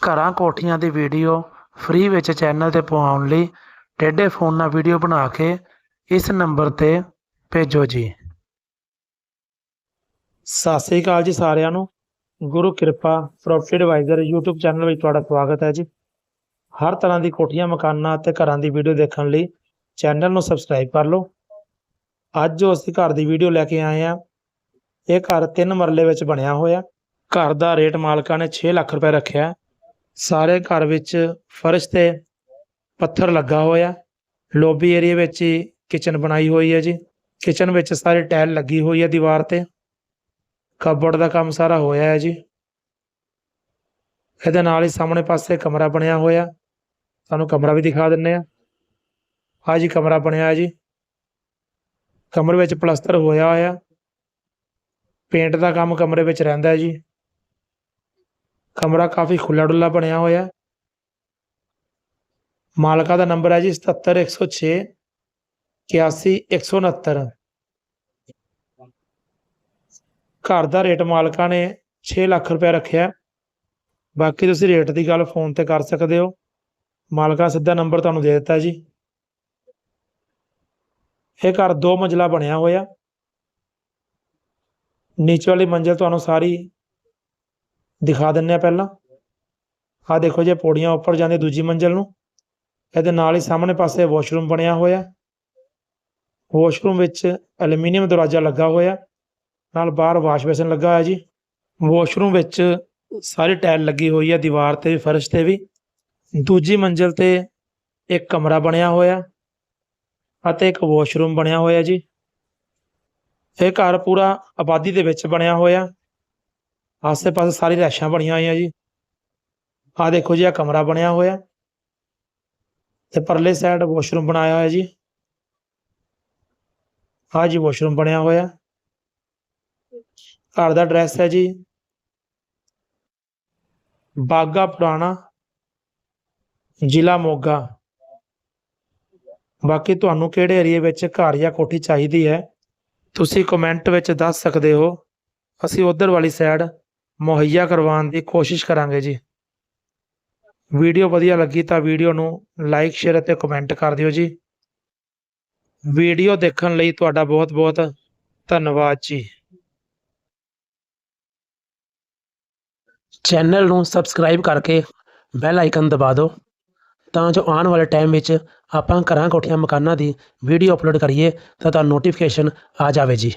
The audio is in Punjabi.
ਘਰਾਂ ਕੋਠੀਆਂ ਦੀ ਵੀਡੀਓ ਫ੍ਰੀ ਵਿੱਚ ਚੈਨਲ ਤੇ ਪਵਾਉਣ ਲਈ ਟੇਢੇ ਫੋਨ ਨਾਲ ਵੀਡੀਓ ਬਣਾ ਕੇ ਇਸ ਨੰਬਰ ਤੇ ਭੇਜੋ ਜੀ। ਸਤਿ ਸ੍ਰੀ ਅਕਾਲ ਜੀ ਸਾਰਿਆਂ ਨੂੰ। ਗੁਰੂ ਕਿਰਪਾ ਪ੍ਰੋਪਰਟੀ ਐਡਵਾਈਜ਼ਰ YouTube ਚੈਨਲ ਵਿੱਚ ਤੁਹਾਡਾ ਸਵਾਗਤ ਹੈ ਜੀ। ਹਰ ਤਰ੍ਹਾਂ ਦੀ ਕੋਠੀਆਂ, ਮਕਾਨਾਂ ਅਤੇ ਘਰਾਂ ਦੀ ਵੀਡੀਓ ਦੇਖਣ ਲਈ ਚੈਨਲ ਨੂੰ ਸਬਸਕ੍ਰਾਈਬ ਕਰ ਲਓ। ਅੱਜ ਜੋ ਅਸੀਂ ਘਰ ਦੀ ਵੀਡੀਓ ਲੈ ਕੇ ਆਏ ਆ ਇਹ ਘਰ ਤਿੰਨ ਮਰਲੇ ਵਿੱਚ ਬਣਿਆ ਹੋਇਆ। ਘਰ ਦਾ ਰੇਟ ਮਾਲਕਾਂ ਨੇ 6 ਲੱਖ ਰੁਪਏ ਰੱਖਿਆ। ਸਾਰੇ ਘਰ ਵਿੱਚ ਫਰਸ਼ ਤੇ ਪੱਥਰ ਲੱਗਾ ਹੋਇਆ। ਲੋਬੀ ਏਰੀਆ ਵਿੱਚ ਹੀ ਕਿਚਨ ਬਣਾਈ ਹੋਈ ਹੈ ਜੀ। ਕਿਚਨ ਵਿੱਚ ਸਾਰੇ ਟਾਇਲ ਲੱਗੀ ਹੋਈ ਹੈ ਦੀਵਾਰ ਤੇ। ਕਬੜ ਦਾ ਕੰਮ ਸਾਰਾ ਹੋਇਆ ਹੈ ਜੀ। ਇਹਦੇ ਨਾਲ ਹੀ ਸਾਹਮਣੇ ਪਾਸੇ ਕਮਰਾ ਬਣਿਆ ਹੋਇਆ। ਤੁਹਾਨੂੰ ਕਮਰਾ ਵੀ ਦਿਖਾ ਦਿੰਨੇ ਆ ਆ ਜੀ ਕਮਰਾ ਬਣਿਆ ਹੈ ਜੀ। ਕਮਰੇ ਵਿੱਚ ਪਲਸਤਰ ਹੋਇਆ ਹੋਇਆ। ਪੇਂਟ ਦਾ ਕੰਮ ਕਮਰੇ ਵਿੱਚ ਰਹਿੰਦਾ ਹੈ ਜੀ। ਕਮਰਾ ਕਾਫੀ ਖੁੱਲਾ ਡੁੱਲਾ ਬਣਿਆ ਹੋਇਆ ਮਾਲਕਾ ਦਾ ਨੰਬਰ ਹੈ ਜੀ 77106 81169 ਘਰ ਦਾ ਰੇਟ ਮਾਲਕਾ ਨੇ 6 ਲੱਖ ਰੁਪਏ ਰੱਖਿਆ ਬਾਕੀ ਤੁਸੀਂ ਰੇਟ ਦੀ ਗੱਲ ਫੋਨ ਤੇ ਕਰ ਸਕਦੇ ਹੋ। ਮਾਲਕਾ ਸਿੱਧਾ ਨੰਬਰ ਤੁਹਾਨੂੰ ਦੇ ਦਿੱਤਾ ਜੀ। ਇਹ ਘਰ ਦੋ ਮੰਜ਼ਲਾ ਬਣਿਆ ਹੋਇਆ। ਨੀਚੇ ਵਾਲੀ ਮੰਜ਼ਿਲ ਤੁਹਾਨੂੰ ਸਾਰੀ ਦਿਖਾ ਦਿੰਨੇ ਆ ਪਹਿਲਾਂ। ਆ ਦੇਖੋ ਜੇ ਪੌੜੀਆਂ ਉੱਪਰ ਜਾਂਦੇ ਦੂਜੀ ਮੰਜ਼ਿਲ ਨੂੰ। ਇਹਦੇ ਨਾਲ ਹੀ ਸਾਹਮਣੇ ਪਾਸੇ ਵਾਸ਼ਰੂਮ ਬਣਿਆ ਹੋਇਆ। ਵਾਸ਼ਰੂਮ ਵਿੱਚ ਐਲੂਮੀਨੀਅਮ ਦਰਵਾਜ਼ਾ ਲੱਗਾ ਹੋਇਆ। ਨਾਲ ਬਾਹਰ ਵਾਸ਼ ਬੇਸਿਨ ਲੱਗਾ ਹੋਇਆ ਜੀ। ਵਾਸ਼ਰੂਮ ਵਿੱਚ ਸਾਰੀ ਟਾਇਲ ਲੱਗੀ ਹੋਈ ਹੈ ਦੀਵਾਰ ਤੇ ਵੀ, ਫਰਸ਼ ਤੇ ਵੀ। ਦੂਜੀ ਮੰਜ਼ਿਲ ਤੇ ਇੱਕ ਕਮਰਾ ਬਣਿਆ ਹੋਇਆ ਅਤੇ ਇੱਕ ਵਾਸ਼ਰੂਮ ਬਣਿਆ ਹੋਇਆ ਜੀ। ਇਹ ਘਰ ਪੂਰਾ ਆਬਾਦੀ ਦੇ ਵਿੱਚ ਬਣਿਆ ਹੋਇਆ। ਆਸੇ-ਪਾਸੇ ਸਾਰੀ ਰੈਸ਼ਾਂ ਬਣੀਆਂ ਹੋਈਆਂ ਜੀ। ਆਹ ਦੇਖੋ ਜੀ ਆ ਕਮਰਾ ਬਣਿਆ ਹੋਇਆ। ਤੇ ਪਰਲੇ ਸਾਈਡ ਵਾਸ਼ਰੂਮ ਬਣਾਇਆ ਹੋਇਆ ਜੀ। ਆਹ ਜੀ ਵਾਸ਼ਰੂਮ ਬਣਿਆ ਹੋਇਆ। ਘਰ ਦਾ ਐਡਰੈਸ ਹੈ ਜੀ। ਬਾਗਾ ਪੁਰਾਣਾ ਜ਼ਿਲ੍ਹਾ ਮੋਗਾ। ਬਾਕੀ ਤੁਹਾਨੂੰ ਕਿਹੜੇ ਏਰੀਏ ਵਿੱਚ ਘਰ ਜਾਂ ਕੋਠੀ ਚਾਹੀਦੀ ਹੈ, ਤੁਸੀਂ ਕਮੈਂਟ ਵਿੱਚ ਦੱਸ ਸਕਦੇ ਹੋ। ਅਸੀਂ ਉਧਰ ਵਾਲੀ ਸਾਈਡ ਮੁਹੱਈਆ ਕਰਵਾਉਣ ਦੀ ਕੋਸ਼ਿਸ਼ ਕਰਾਂਗੇ ਜੀ। ਵੀਡੀਓ ਵਧੀਆ ਲੱਗੀ ਤਾਂ ਵੀਡੀਓ ਨੂੰ ਲਾਈਕ ਸ਼ੇਅਰ ਅਤੇ ਕਮੈਂਟ ਕਰ ਦਿਓ ਜੀ। ਵੀਡੀਓ ਦੇਖਣ ਲਈ ਤੁਹਾਡਾ ਬਹੁਤ ਬਹੁਤ ਧੰਨਵਾਦ ਜੀ। ਚੈਨਲ ਨੂੰ ਸਬਸਕ੍ਰਾਈਬ ਕਰਕੇ ਬੈਲ ਆਈਕਨ ਦਬਾ ਦਿਓ ਤਾਂ ਜੋ ਆਉਣ ਵਾਲੇ ਟਾਈਮ ਵਿੱਚ ਆਪਾਂ ਘਰਾਂ ਕੋਠੀਆਂ ਮਕਾਨਾਂ ਦੀ ਵੀਡੀਓ ਅਪਲੋਡ ਕਰੀਏ ਤਾਂ ਤੁਹਾਨੂੰ ਨੋਟੀਫਿਕੇਸ਼ਨ ਆ ਜਾਵੇ ਜੀ।